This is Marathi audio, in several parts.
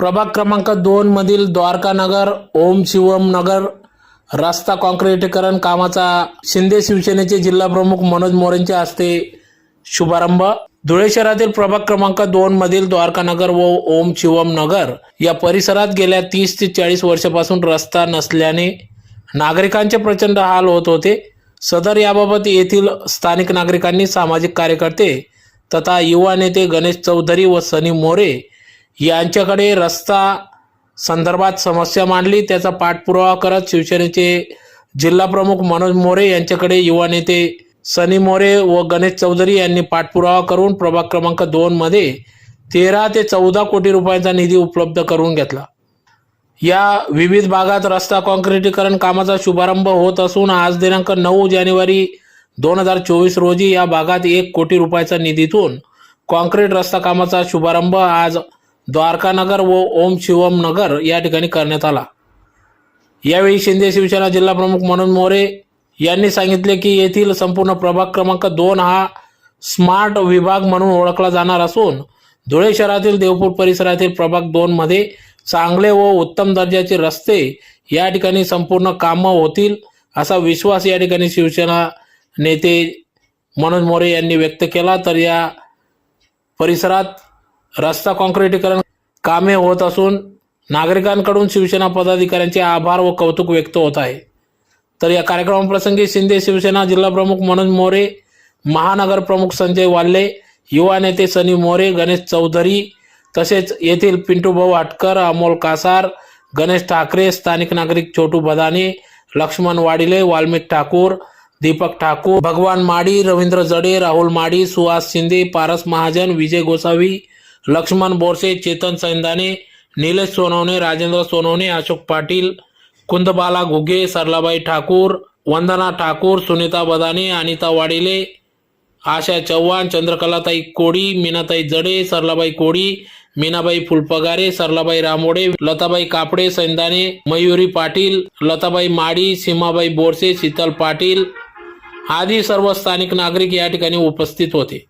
प्रभाग क्रमांक दोन मधील द्वारका नगर ओम शिवम नगर रस्ता काँक्रिटीकरण कामाचा शिंदे शिवसेनेचे जिल्हा प्रमुख मनोज मोरेंच्या हस्ते शुभारंभ. धुळे शहरातील प्रभाग क्रमांक दोन मधील द्वारका नगर व ओम शिवम नगर या परिसरात गेल्या तीस ते चाळीस वर्षापासून रस्ता नसल्याने नागरिकांचे प्रचंड हाल होत होते. सदर याबाबत येथील स्थानिक नागरिकांनी सामाजिक कार्यकर्ते तथा युवा नेते गणेश चौधरी व सनी मोरे यांच्याकडे रस्ता संदर्भात समस्या मांडली. त्याचा पाठपुरावा करत शिवसेनेचे जिल्हा प्रमुख मनोज मोरे यांच्याकडे युवा नेते सनी मोरे व गणेश चौधरी यांनी पाठपुरावा करून प्रभाग क्रमांक दोन मध्ये तेरा ते चौदा कोटी रुपयांचा निधी उपलब्ध करून घेतला. या विविध भागात रस्ता काँक्रिटीकरण कामाचा शुभारंभ होत असून आज दिनांक नऊ जानेवारी दोन हजार चोवीस रोजी या भागात एक कोटी रुपयाचा निधीतून कॉन्क्रीट रस्ता कामाचा शुभारंभ आज द्वारकानगर व ओम शिवम नगर या ठिकाणी करण्यात आला. यावेळी शिंदे शिवसेना जिल्हा प्रमुख मनोज मोरे यांनी सांगितले की येथील संपूर्ण प्रभाग क्रमांक दोन हा स्मार्ट विभाग म्हणून ओळखला जाणार असून धुळे शहरातील देवपूर परिसरातील प्रभाग दोन मध्ये चांगले व उत्तम दर्जाचे रस्ते या ठिकाणी संपूर्ण कामं होतील असा विश्वास या ठिकाणी शिवसेना नेते मनोज मोरे यांनी व्यक्त केला. तर या परिसरात रस्ता कॉन्क्रिटीकरण कामे होत असून नागरिकांकडून शिवसेना पदाधिकाऱ्यांचे आभार व कौतुक व्यक्त होत आहे. तर या कार्यक्रमाप्रसंगी शिंदे शिवसेना जिल्हा प्रमुख मनोज मोरे महानगर प्रमुख संजय वाल्ले युवा नेते सनी मोरे गणेश चौधरी तसेच येथील पिंटूभाऊ आटकर अमोल कासार गणेश ठाकरे स्थानिक नागरिक छोटू बदाने लक्ष्मण वाडिले वाल्मिक ठाकूर दीपक ठाकूर भगवान माडी रवींद्र जडे राहुल माडी सुहास शिंदे पारस महाजन विजय गोसावी लक्ष्मण बोरसे चेतन सैंदाने निलेश सोनवणे राजेंद्र सोनवणे अशोक पाटील कुंदबाला घुगे सरलाबाई ठाकूर वंदना ठाकूर सुनीता बदाने अनिता वाडिले आशा चव्हाण चंद्रकलाताई कोडी मीनाताई जडे सरलाबाई कोडी मीनाबाई फुलपगारे सरलाबाई रामोडे लताबाई कापडे सैंदाने मयुरी पाटील लताबाई माडी सीमाबाई बोरसे शीतल पाटील आदी सर्व स्थानिक नागरिक या ठिकाणी उपस्थित होते.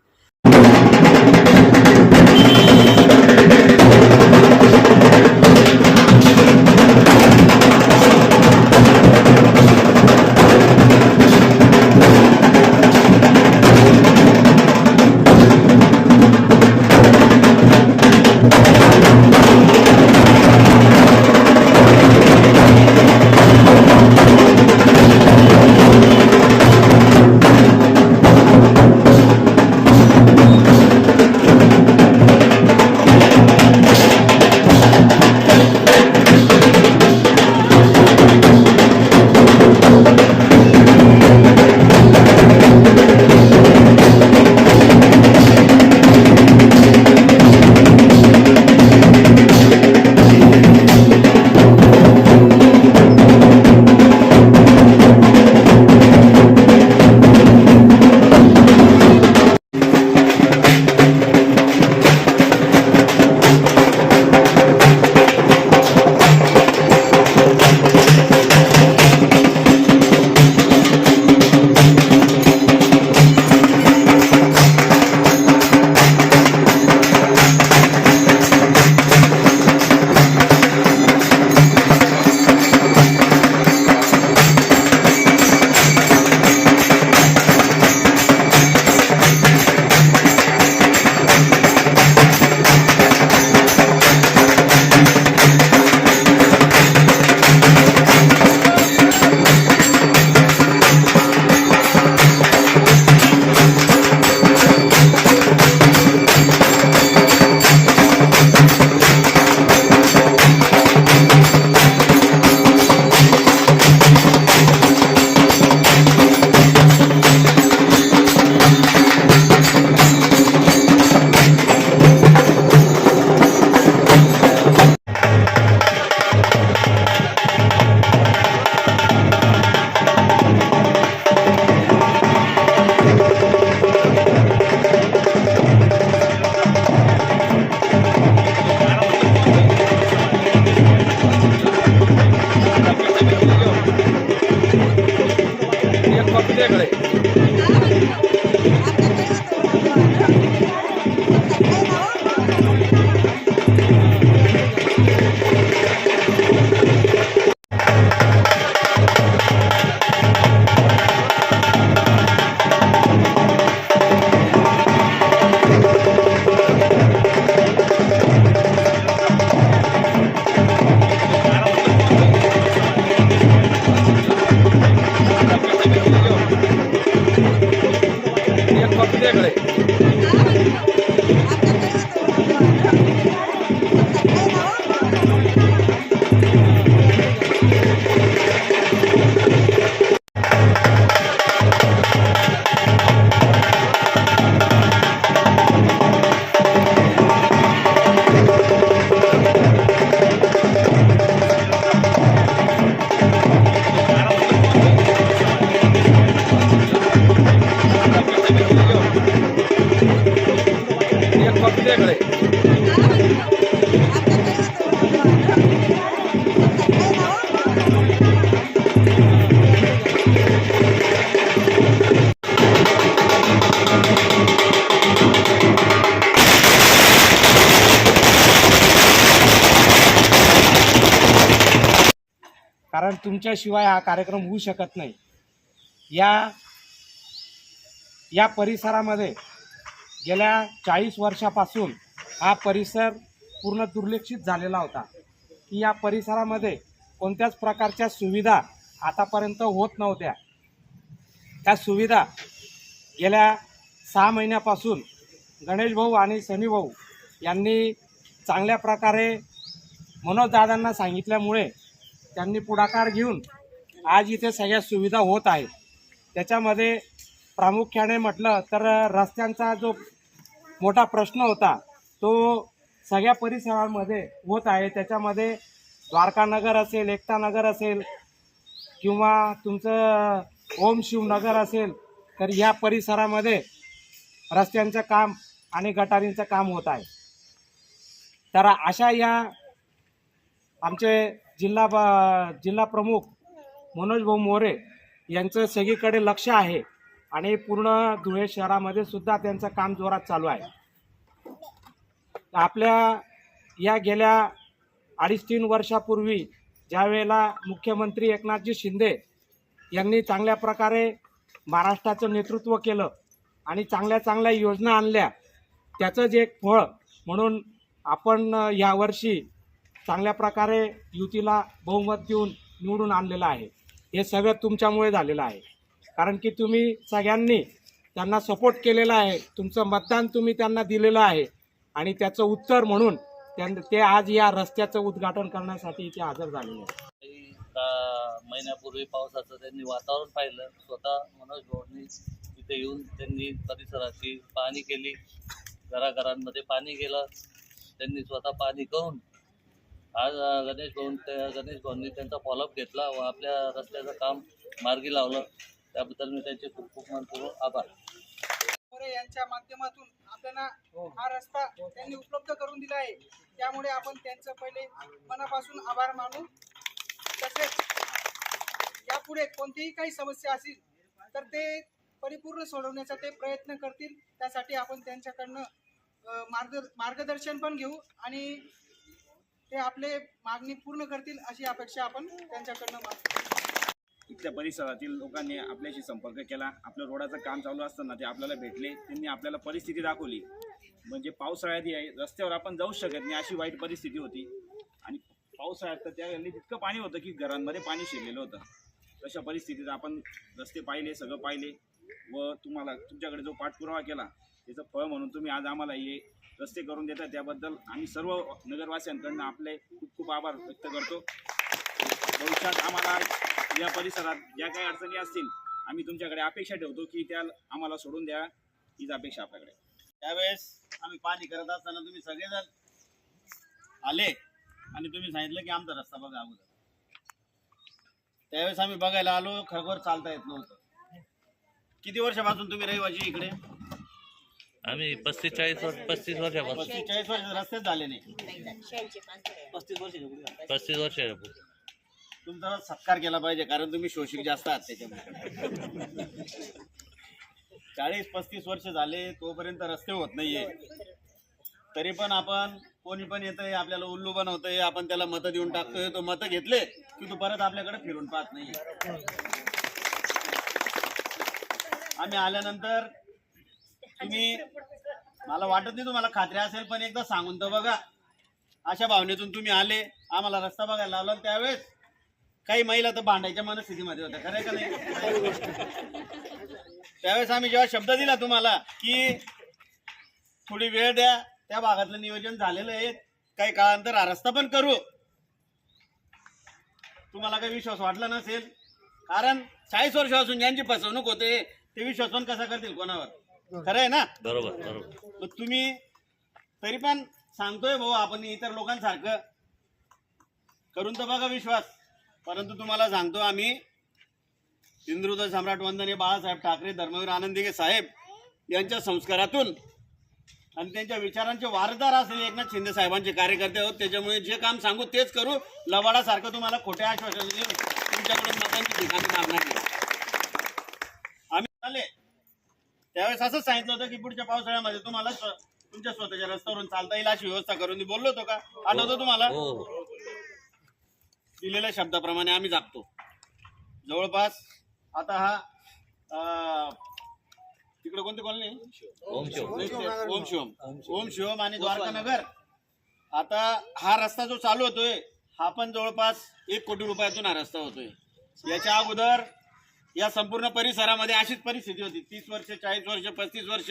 तुमच्याकडे कारण तुमच्याशिवाय हा कार्यक्रम होऊ शकत नाही. या या परिसरामध्ये गेल्या चाळीस वर्षापासून हा परिसर पूर्ण दुर्लक्षित झालेला होता. की या परिसरामध्ये कोणत्याच प्रकारच्या सुविधा आतापर्यंत होत नव्हत्या. त्या सुविधा गेल्या सहा महिन्यापासून गणेश भाऊ आणि सनी भाऊ यांनी चांगल्या प्रकारे मनोजदादांना सांगितल्यामुळे त्यांनी पुढाकार घेऊन आज इथे सगळ्या सुविधा होत आहेत. त्याच्यामध्ये प्रामुख्याने म्हटलं तर रस्त्यांचा जो मोठा प्रश्न होता तो सगळ्या परिसरामध्ये होत आहे. त्याच्यामध्ये द्वारकानगर असेल एकतानगर असेल किंवा तुमचं ओम शिवनगर असेल तर या परिसरामध्ये रस्त्यांचं काम आणि गटारींचं काम होत आहे. तर अशा या आमचे जिल्हा जिल्हा प्रमुख मनोज भाऊ मोरे यांचं सगळीकडे लक्ष आहे. आणि पूर्ण धुळे शहरामध्ये सुद्धा त्यांचं काम जोरात चालू आहे. आपल्या या गेल्या अडीच तीन वर्षापूर्वी ज्यावेळेला मुख्यमंत्री एकनाथजी शिंदे यांनी चांगल्या प्रकारे महाराष्ट्राचं नेतृत्व केलं आणि चांगल्या चांगल्या योजना आणल्या त्याचंच एक फळ म्हणून आपण यावर्षी चांगल्या प्रकारे युतीला बहुमत देऊन निवडून आणलेलं आहे. हे सगळं तुमच्यामुळे झालेलं आहे. कारण की तुम्ही सगळ्यांनी त्यांना सपोर्ट केलेला आहे. तुमचं मतदान तुम्ही त्यांना दिलेलं आहे. आणि त्याचं उत्तर म्हणून त्यां ते आज या रस्त्याचं उद्घाटन करण्यासाठी इथे हजर झालेले आहेत. महिन्यापूर्वी पावसाचं त्यांनी वातावरण पाहिलं. स्वतः मनोज भाऊंनी तिथे येऊन त्यांनी परिसराची पाहणी केली. घराघरांमध्ये पाणी गेलं. त्यांनी स्वतः पाणी करून आज गणेश भाऊन त्या गणेश भाऊंनी त्यांचा फॉलोअप घेतला व आपल्या रस्त्याचं काम मार्गी लावलं. त्याबद्दल मी त्यांचे खूप खूप मनपूर्वक आभार. यांच्या माध्यमातून आपल्याला हा रस्ता त्यांनी उपलब्ध करून दिला आहे. त्यामुळे आपण त्यांचं पहिले मनापासून आभार मानू. तसेच यापुढे कोणतीही काही समस्या असेल तर ते परिपूर्ण सोडवण्याचा ते प्रयत्न करतील. त्यासाठी आपण त्यांच्याकडनं मार्ग मार्गदर्शन पण घेऊ आणि ते आपले मागणी पूर्ण करतील अशी अपेक्षा आपण त्यांच्याकडनं मागतो. इथल्या परिसरातील लोकांनी आपल्याशी संपर्क केला. आपलं रोडाचं काम चालू असताना ते आपल्याला भेटले. त्यांनी आपल्याला परिस्थिती दाखवली. म्हणजे पावसाळ्यात आहे रस्त्यावर आपण जाऊ शकत नाही अशी वाईट परिस्थिती होती. आणि पावसाळ्यात तर त्यावेळी तितकं पाणी होतं की घरांमध्ये पाणी शिरलेलं होतं. तशा परिस्थितीत आपण रस्ते पाहिले सगळं पाहिले व तुम्हाला तुमच्याकडे जो पाठपुरावा केला त्याचं फळ म्हणून तुम्ही आज आम्हाला हे रस्ते करून देता त्याबद्दल आम्ही सर्व नगरवासियांकडनं आपले खूप खूप आभार व्यक्त करतो. भविष्यात आम्हाला या परिसरात ज्या काही अडचणी असतील आम्ही तुमच्याकडे अपेक्षा ठेवतो की त्या आम्हाला सोडून द्या. हीच अपेक्षा आपल्याकडे. त्यावेळेस आम्ही पाणी करत असताना तुम्ही सगळेजण आले आणि तुम्ही सांगितलं की आमचा रस्ता बघा अगोदर. त्यावेळेस आम्ही बघायला आलो खरोखर चालता येत नव्हतं. किती वर्षापासून तुम्ही रहिवाशी इकडे? आम्ही पस्तीस चाळीस वर्ष पस्तीस वर्षापासून. पस्तीस चाळीस वर्ष रस्तेच झाले नाही. पस्तीस. वर्ष पस्तीस वर्ष तुमचा सत्कार केला पाहिजे कारण तुम्ही शोषिक जास्त आहात त्याच्यामुळे. चाळीस पस्तीस वर्ष झाले तोपर्यंत रस्ते होत नाहीये. तरी पण आपण कोणी पण येतंय आपल्याला उल्लू बनवतंय आपण त्याला मतं देऊन टाकतोय तो मतं घेतले की तो परत आपल्याकडे फिरून पाहत नाही आम्ही आल्यानंतर तुम्ही मला वाटत नाही तुम्हाला खात्री असेल पण एकदा सांगून तर बघा. अशा भावनेतून तुम्ही आले आम्हाला रस्ता बघायला लावला त्यावेळेस काही महिला तर भांडायच्या मनस्थितीमध्ये होत्या खरं का नाही? त्यावेळेस आम्ही जेव्हा शब्द दिला तुम्हाला की थोडी वेळ द्या त्या भागातलं नियोजन झालेलं आहे काही काळानंतर हा रस्ता पण करू. तुम्हाला काही विश्वास वाटला नसेल कारण चाळीस वर्षापासून ज्यांची फसवणूक होते ते विश्वास पण कसा करतील कोणावर? खरं आहे ना? बरोबर बरोबर. मग तुम्ही तरी पण सांगतोय भाऊ आपण इतर लोकांसारखं. करून तर बघा विश्वास. परंतु तुम्हाला सांगतो आम्ही हिंदुत्व सम्राट वंदनीय बाळासाहेब ठाकरे धर्मवीर आनंदिगे साहेब यांच्या संस्कारातून आणि त्यांच्या विचारांचे वारदार असलेले एकनाथ शिंदे साहेबांचे कार्यकर्ते आहोत. त्याच्यामुळे जे काम सांगू तेच करू. लवाडासारखं तुम्हाला खोटे आश्वासन देऊन तुमच्याकडून मतांची ठिकाणी मागणार नाही. आम्ही आले त्यावेळेस असंच सांगितलं होतं की पुढच्या पावसाळ्यामध्ये तुम्हाला तुमच्या स्वतःच्या रस्त्यावरून चालता येईल अशी व्यवस्था करून बोललो होतो का? आठवतो तुम्हाला? हो. दिलेल्या शब्दाप्रमाणे आम्ही जागतो. जवळपास आता हा तिकडे कोणती कॉलनी? ओम शिवम. ओम शिवम. आणि द्वारका नगर. आता हा रस्ता जो चालू होतोय हा पण जवळपास एक कोटी रुपयातून हा रस्ता होतोय. याच्या अगोदर या संपूर्ण परिसरामध्ये अशीच परिस्थिती होती. तीस वर्ष चाळीस वर्ष पस्तीस वर्ष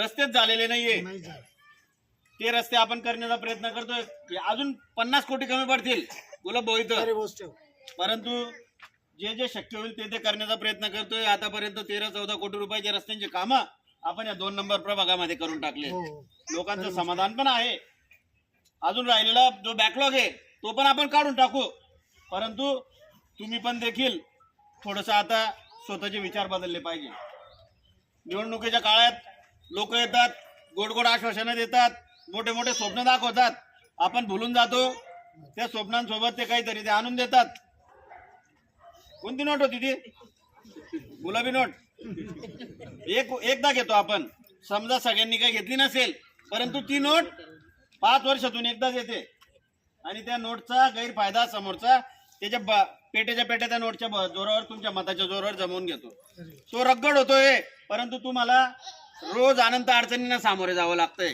रस्तेच झालेले नाहीये. ते रस्ते आपण करण्याचा प्रयत्न करतोय. अजून पन्नास कोटी कमी पडतील. भाऊ इथं. परंतु जे जे शक्य होईल ते ते करण्याचा प्रयत्न करतोय. आतापर्यंत तेरा चौदा कोटी रुपयाच्या रस्त्यांची कामं आपण या दोन नंबर प्रभागामध्ये करून टाकले. लोकांचं समाधान पण आहे. अजून राहिलेला जो बॅकलॉग आहे तो पण आपण काढून टाकू. परंतु तुम्ही पण देखील थोडस आता स्वतःचे विचार बदलले पाहिजे. निवडणुकीच्या काळात लोक येतात गोड गोड आश्वासनं देतात. मोठे मोठे स्वप्न दाखवतात. आपण भुलून जातो. त्या स्वप्नांसोबत ते काहीतरी ते आणून देतात. कोणती नोट होती ती? गुलाबी नोट. एक एकदा घेतो आपण. समजा सगळ्यांनी काही घेतली नसेल परंतु ती नोट पाच वर्षातून एकदाच येते. आणि त्या नोटचा गैरफायदा समोरचा त्याच्या पेटेच्या पेट्याच्या पेट्या त्या नोटच्या जोरावर तुमच्या मताच्या जोरावर जमवून घेतो. तो रगड होतोय परंतु तुम्हाला रोज अनंत अडचणींना सामोरे जावं लागतंय.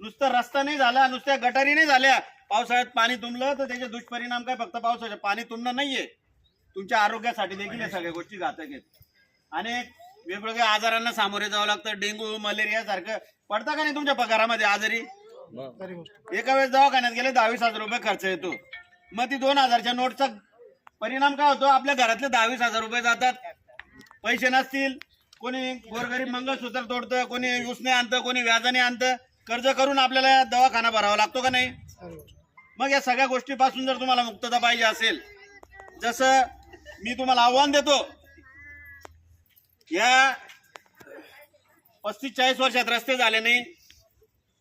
नुसतं रस्ता नाही झाला नुसत्या गटारी नाही झाल्या. पावसाळ्यात पाणी तुंबलं तर त्याचे दुष्परिणाम काय? फक्त पावसाचे. पाणी तुंबणं नाहीये. तुमच्या आरोग्यासाठी देखील या सगळ्या गोष्टी घातक आहेत. अनेक वेगवेगळ्या आजारांना सामोरे जावं लागतं. डेंग्यू मलेरिया सारखं. पडता का नाही तुमच्या पगारामध्ये आजारी? एका वेळेस दवाखान्यात गेले दहावीस हजार रुपये खर्च येतो. मग ती दोन हजारच्या नोटचा परिणाम काय होतो? आपल्या घरातले दहावीस हजार रुपये जातात. पैसे नसतील. कोणी गोरगरीब मंगळसूत्र तोडतं कोणी उसने आणतं कोणी व्याजाने आणतं. कर्ज करून आपल्याला दवाखाना भरावा लागतो का नाही? मग या सगळ्या गोष्टीपासून जर तुम्हाला मुक्तता पाहिजे असेल जसं मी तुम्हाला आव्हान देतो या पस्तीस चाळीस वर्षात रस्ते झाले नाही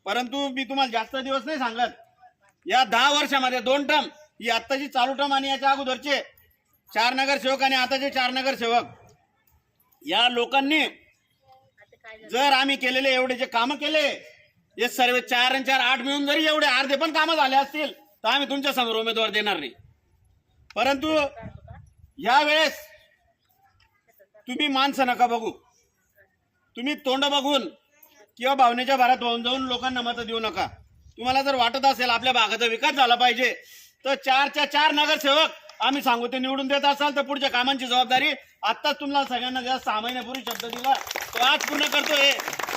परंतु मी तुम्हाला जास्त दिवस नाही सांगत. या दहा वर्षामध्ये दोन टर्म ही आत्ताची चालू टर्म आणि याच्या अगोदरचे चार नगरसेवक आणि आताचे चार नगरसेवक या लोकांनी जर आम्ही केलेले एवढे जे कामं केले हे सर्व चार आणि चार आठ मिळून जरी एवढे अर्धे पण कामं झाले असतील तर आम्ही तुमच्यासमोर उमेदवार देणार नाही. परंतु या वेळेस तुम्ही माणसं नका बघू. तुम्ही तोंड बघून किंवा भावनेच्या भरात होऊन जाऊन लोकांना मतं देऊ नका. तुम्हाला जर वाटत असेल आपल्या भागाचा विकास झाला पाहिजे तर चारच्या चार नगरसेवक आम्ही सांगू ते निवडून देत असाल तर पुढच्या कामांची जबाबदारी आत्ताच तुम्हाला सगळ्यांना ज्या सहा महिन्यापूर्वी शब्द दिला तो आज पूर्ण करतोय.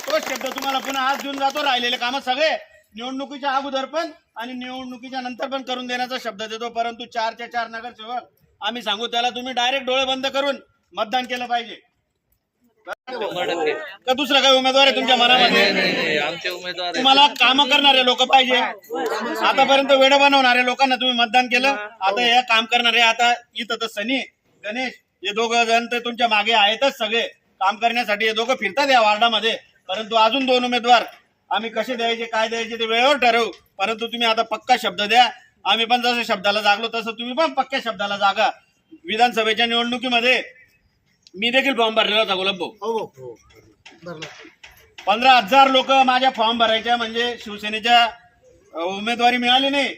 तोच शब्द तुम्हाला पुन्हा आज देऊन जातो राहिलेले कामं सगळे निवडणुकीच्या अगोदर पण आणि निवडणुकीच्या नंतर पण करून देण्याचा शब्द देतो परंतु चारच्या चार नगरसेवक आम्ही सांगू त्याला तुम्ही डायरेक्ट डोळे बंद करून मतदान केलं पाहिजे. का दुसरा काही उमेदवार आहे तुमच्या मनामध्ये? आमचे उमेदवार तुम्हाला काम करणारे लोक पाहिजे. आतापर्यंत वेळ बनवणारे लोकांना तुम्ही मतदान केलं. आता हे काम करणारे आता इथं तर सनी गणेश हे दोघं जण तर तुमच्या मागे आहेतच सगळे. काम करण्यासाठी हे दोघं फिरतात या वार्डामध्ये. परंतु अजून दोन उमेदवार. आम्ही कसे द्यायचे काय द्यायचे ते वेळेवर ठरवू. परंतु तुम्ही आता पक्का शब्द द्या. आम्ही पण जसं शब्दाला जागलो तसं तुम्ही पण पक्क्या शब्दाला जागा. विधानसभेच्या निवडणुकीमध्ये मी देखील फॉर्म भरलेला होता गुलाब भाऊ. पंधरा हजार लोक माझ्या फॉर्म भरायच्या म्हणजे शिवसेनेच्या उमेदवारी मिळाली नाही.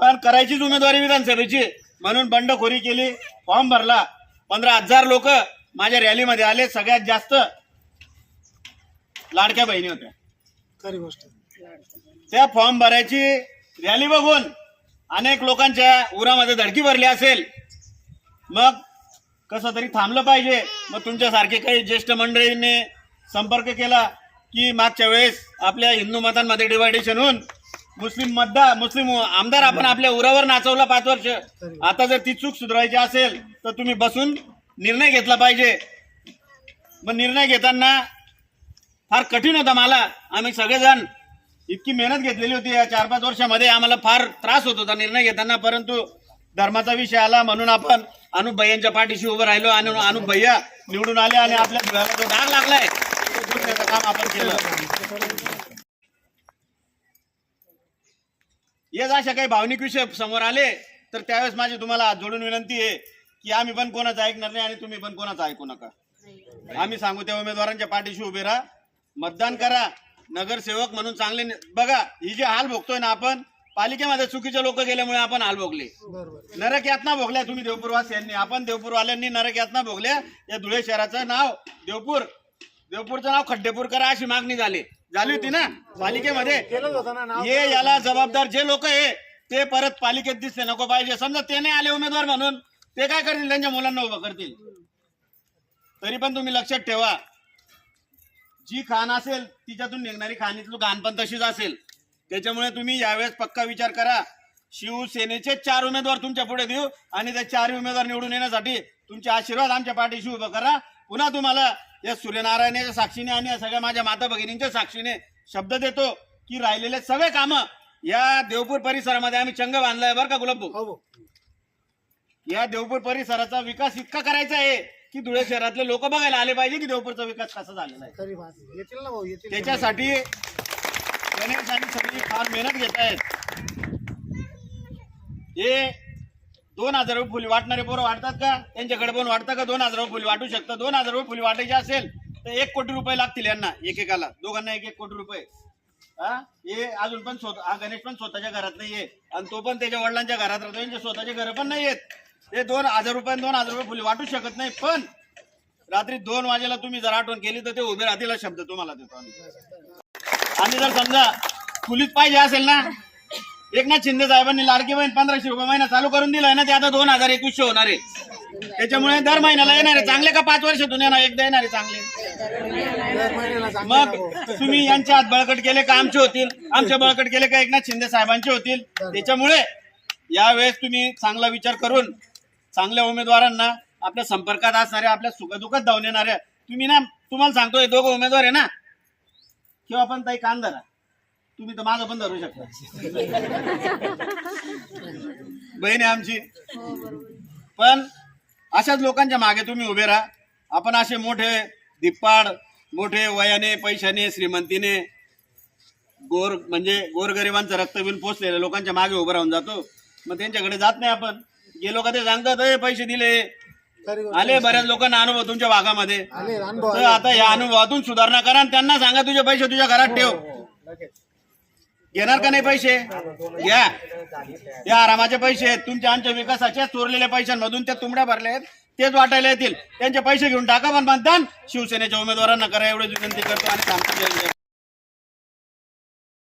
पण करायचीच उमेदवारी विधानसभेची. म्हणून बंडखोरी केली फॉर्म भरला. पंधरा हजार लोक माझ्या रॅलीमध्ये आले सगळ्यात जास्त लाडक्या बहिणी होत्या. त्या फॉर्म भरायची रॅली बघून अनेक लोकांच्या उरामध्ये धडकी भरली असेल. मग कसं तरी थांबलं पाहिजे. मग तुमच्यासारखे काही ज्येष्ठ मंडळींनी संपर्क केला की मागच्या वेळेस आपल्या हिंदू मतांमध्ये डिवायडेशन होऊन मुस्लिम मतदार मुस्लिम आमदार आपण आपल्या उरावर नाचवला पाच वर्ष. आता जर ती चूक सुधारायची असेल तर तुम्ही बसून निर्णय घेतला पाहिजे. मग निर्णय घेताना फार कठीण होता मला. आम्ही सगळेजण इतकी मेहनत घेतलेली होती या चार पाच वर्षामध्ये. आम्हाला फार त्रास होत होता निर्णय घेताना. परंतु धर्माचा विषय आला म्हणून आपण अनुपय्यांच्या पाठीशी उभं राहिलो आणि अनुप भैया निवडून आले आणि आपल्या डोळ्याला जो डाग लागलाय काम आपण केलं. येत अशा काही भावनिक विषय समोर आले तर त्यावेळेस माझी तुम्हाला जोडून विनंती आहे. की आम्ही पण कोणाचं ऐकणार नाही आणि तुम्ही पण कोणाचं ऐकू नका. आम्ही सांगू त्या उमेदवारांच्या पाठीशी उभे राहा. मतदान करा. नगरसेवक म्हणून चांगले बघा ही जे हाल भोगतोय ना आपण पालिकेमध्ये चुकीचे लोक गेल्यामुळे आपण हाल भोगले. नरक यातना भोगल्या तुम्ही देवपूरवासियांनी आपण देवपूरवाल्यांनी नरक यातना भोगल्या. या धुळे शहराचं नाव देवपूर. देवपूरचं नाव खड्डेपूर करा अशी मागणी झाली. झाली होती ना पालिकेमध्ये. हे याला जबाबदार जे लोक आहे ते परत पालिकेत दिसते नको पाहिजे. समजा ते नाही आले उमेदवार म्हणून. ते काय करतील? त्यांच्या मुलांना उभं करतील. तरी पण तुम्ही लक्षात ठेवा. जी खाण असेल तिच्यातून निघणारी खाणीतलं घाण पण तशीच असेल. त्याच्यामुळे तुम्ही यावेळेस पक्का विचार करा. शिवसेनेचे चार उमेदवार तुमच्यापुढे देऊ आणि त्या चार उमेदवार निवडून येण्यासाठी तुमचे आशीर्वाद आमच्या पाठीशी उभं करा. पुन्हा तुम्हाला या सूर्यनारायणाच्या साक्षीने आणि या सगळ्या माझ्या माता भगिनींच्या साक्षीने शब्द देतो की राहिलेले सगळे कामं या देवपूर परिसरामध्ये आम्ही चंग बांधलाय बरं का गुलाबू हो, हो. या देवपूर परिसराचा विकास इतका करायचा आहे की धुळे शहरातले लोक बघायला आले पाहिजे की देवपूरचा विकास कसा झालेला आहे. त्याच्यासाठी गणेश आणि सगळी फार मेहनत घेत आहेत. हे दोन हजार रुपये फुली वाटणारे पोरं वाटतात का? त्यांच्याकडे पण वाटतं का? दोन हजार रुपये फुली वाटू शकतं. दोन हजार रुपये फुली वाटायची असेल तर एक कोटी रुपये लागतील यांना एकेकाला. दोघांना एक एक कोटी रुपये. हा? हे अजून पण स्वतः हा गणेश पण स्वतःच्या घरात नाहीये. आणि तो पण त्याच्या वडिलांच्या घरात राहतो. यांचे स्वतःचे घर पण नाहीयेत. ते दोन हजार रुपये दोन हजार रुपये फुले वाटू शकत नाही पण रात्री दोन वाजेला तुम्ही जर आठवण केली तर ते उभे राहतील शब्द तुम्हाला देतो आम्ही. आणि जर समजा फुलीत पाहिजे असेल ना एकनाथ शिंदे साहेबांनी लाडकी बहीण पंधराशे रुपये महिना चालू करून दिलाय ना ते आता दोन हजार एकवीसशे होणार आहे. त्याच्यामुळे दर महिन्याला येणार आहे. चांगले का पाच वर्षातून येणार एकदा येणार आहे चांगले. मग तुम्ही यांच्या हात बळकट केले का आमचे होतील? आमचे बळकट केले का एकनाथ शिंदे साहेबांचे होतील? त्याच्यामुळे यावेळेस तुम्ही चांगला विचार करून चांगल्या उमेदवारांना आपल्या संपर्कात असणाऱ्या आपल्या सुखदुःखात धावून येणाऱ्या. तुम्ही ना तुम्हाला सांगतोय दोघं उमेदवार आहे ना? किंवा पण ताई कान धरा. तुम्ही तर माझं पण धरू शकता. बहीण आहे आमची. पण अशाच लोकांच्या मागे तुम्ही उभे राहा. आपण असे मोठे दिप्पाड मोठे वयाने पैशाने श्रीमंतीने गोर म्हणजे गोरगरिबांचं रक्त बिन पोचलेल्या लोकांच्या मागे उभं राहून जातो. मग त्यांच्याकडे जात नाही आपण. गेलो का ते सांगतात "ए, पैसे दिले. आले बऱ्याच लोकांना अनुभव तुमच्या भागामध्ये. तर आता या अनुभवातून सुधारणा करा आणि त्यांना सांगा तुझे पैसे तुझ्या घरात ठेव. घेणार का नाही पैसे? घ्या. या आरामाचे पैसे आहेत. तुमच्या आमच्या विकासाच्या चोरलेल्या पैशांमधून त्या तुमड्या भरल्या आहेत. तेच वाटायला येतील. त्यांचे पैसे घेऊन टाका पण मतदान. शिवसेनेच्या उमेदवारांना करा एवढी विनंती करतो आणि जय जय